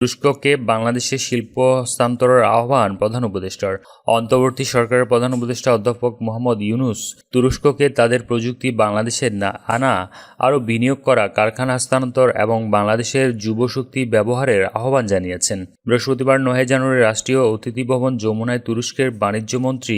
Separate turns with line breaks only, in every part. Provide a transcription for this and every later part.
তুরস্ককে বাংলাদেশে শিল্প হস্তান্তরের আহ্বান প্রধান উপদেষ্টার। অন্তর্বর্তী সরকারের প্রধান উপদেষ্টা অধ্যাপক মোহাম্মদ ইউনুস তুরস্ককে তাদের প্রযুক্তি বাংলাদেশে না আনা, আরও বিনিয়োগ করা, কারখানা হস্তান্তর এবং বাংলাদেশের যুবশক্তি ব্যবহারের আহ্বান জানিয়েছেন। বৃহস্পতিবার নয় জানুয়ারি রাষ্ট্রীয় অতিথি ভবন যমুনায় তুরস্কের বাণিজ্যমন্ত্রী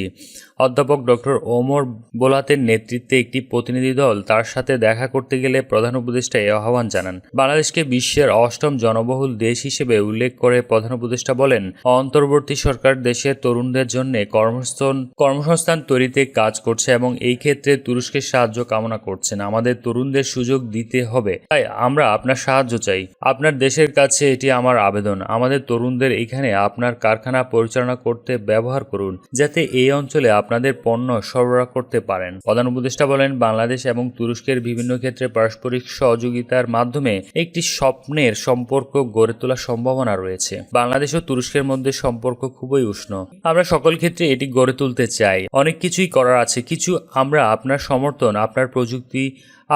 অধ্যাপক ডক্টর ওমর বোলাতের নেতৃত্বে একটি প্রতিনিধি দল তার সাথে দেখা করতে গেলে প্রধান উপদেষ্টা এ আহ্বান জানান। বাংলাদেশকে বিশ্বের অষ্টম জনবহুল দেশ হিসেবে উল্লেখ করে প্রধান উপদেষ্টা বলেন, অন্তর্বর্তী সরকার দেশের তরুণদের জন্য কর্মস্থান কর্মসংস্থান তৈরিতে কাজ করছে এবং এই ক্ষেত্রে তুরস্কের সাহায্য কামনা করছেন। আমাদের তরুণদের সুযোগ দিতে হবে। তাই আমরা আপনার সাহায্য চাই। আপনার দেশের কাছে এটি আমার আবেদন। আমাদের তরুণদের এখানে আপনার কারখানা পরিচালনা করতে ব্যবহার করুন, যাতে এই অঞ্চলে আপনাদের পণ্য সরবরাহ করতে পারেন। প্রধান উপদেষ্টা বলেন, বাংলাদেশ এবং তুরস্কের বিভিন্ন ক্ষেত্রে পারস্পরিক সহযোগিতার মাধ্যমে একটি স্বপ্নের সম্পর্ক গড়ে তোলার সম্ভাবনা রয়েছে। বাংলাদেশ ও তুরস্কের মধ্যে সম্পর্ক খুবই উষ্ণ। আমরা সকল ক্ষেত্রে এটি গড়ে তুলতে চাই। অনেক কিছুই করার আছে। কিছু আমরা আপনার সমর্থন, আপনার প্রযুক্তি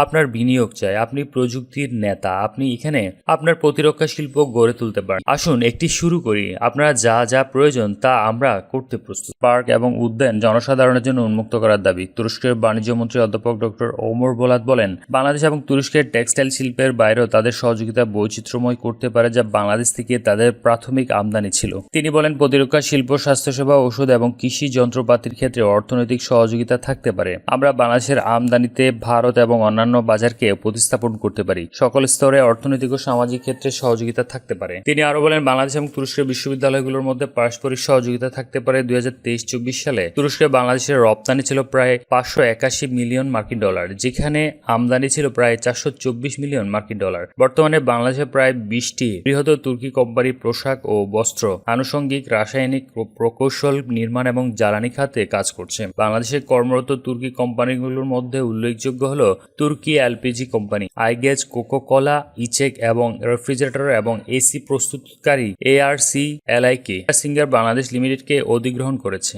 আপনার বিনিয়োগ চাই, আপনি প্রযুক্তির নেতা, আপনি এখানে আপনার প্রতিরক্ষা শিল্প গড়ে তুলতে পারেন। আসুন, একটি শুরু করি। আপনারা যা যা প্রয়োজন তা আমরা করতে প্রস্তুত। পার্ক এবং উদ্যান জনসাধারণের জন্য উন্মুক্ত করার দাবি। তুরস্কের বাণিজ্য মন্ত্রী অধ্যাপক ডক্টর ওমর বোলাত বলেন, বাংলাদেশ এবং তুরস্কের টেক্সটাইল শিল্পের বাইরেও তাদের সহযোগিতা বৈচিত্র্যময় করতে পারে যা বাংলাদেশ থেকে তাদের প্রাথমিক আমদানি ছিল। তিনি বলেন, প্রতিরক্ষা শিল্প, স্বাস্থ্যসেবা, ওষুধ এবং কৃষি যন্ত্রপাতির ক্ষেত্রে অর্থনৈতিক সহযোগিতা থাকতে পারে। আমরা বাংলাদেশের আমদানিতে ভারত এবং অন্যান্য বাজারকে প্রতিস্থাপন করতে পারি। সকল স্তরে অর্থনৈতিক ও সামাজিক ক্ষেত্রে সহযোগিতা থাকতে পারে। তিনি আরও বলেন, বাংলাদেশ এবং তুরস্কের বিশ্ববিদ্যালয়গুলোর মধ্যে পারস্পরিক সহযোগিতা থাকতে পারে। দুই হাজার তেইশ চব্বিশ সালে তুরস্কে বাংলাদেশের রপ্তানি ছিল প্রায় পাঁচশো একাশি মিলিয়ন মার্কিন ডলার, যেখানে আমদানি ছিল প্রায় চারশো চব্বিশ মিলিয়ন মার্কিন ডলার। বর্তমানে বাংলাদেশে প্রায় বিশটি বৃহৎ তুর্কি কোম্পানি পোশাক ও বস্ত্র, আনুষঙ্গিক, রাসায়নিক প্রকৌশল নির্মাণ এবং জ্বালানি খাতে কাজ করছে। বাংলাদেশে কর্মরত তুর্কি কোম্পানিগুলোর মধ্যে উল্লেখযোগ্য হল তুর্কি এলপিজি কোম্পানি আইগেজ কোকো কলা ইচেক এবং রেফ্রিজারেটর এবং এসি প্রস্তুতকারী এআরসি এলআইকে সিঙ্গার বাংলাদেশ লিমিটেডকে অধিগ্রহণ করেছে।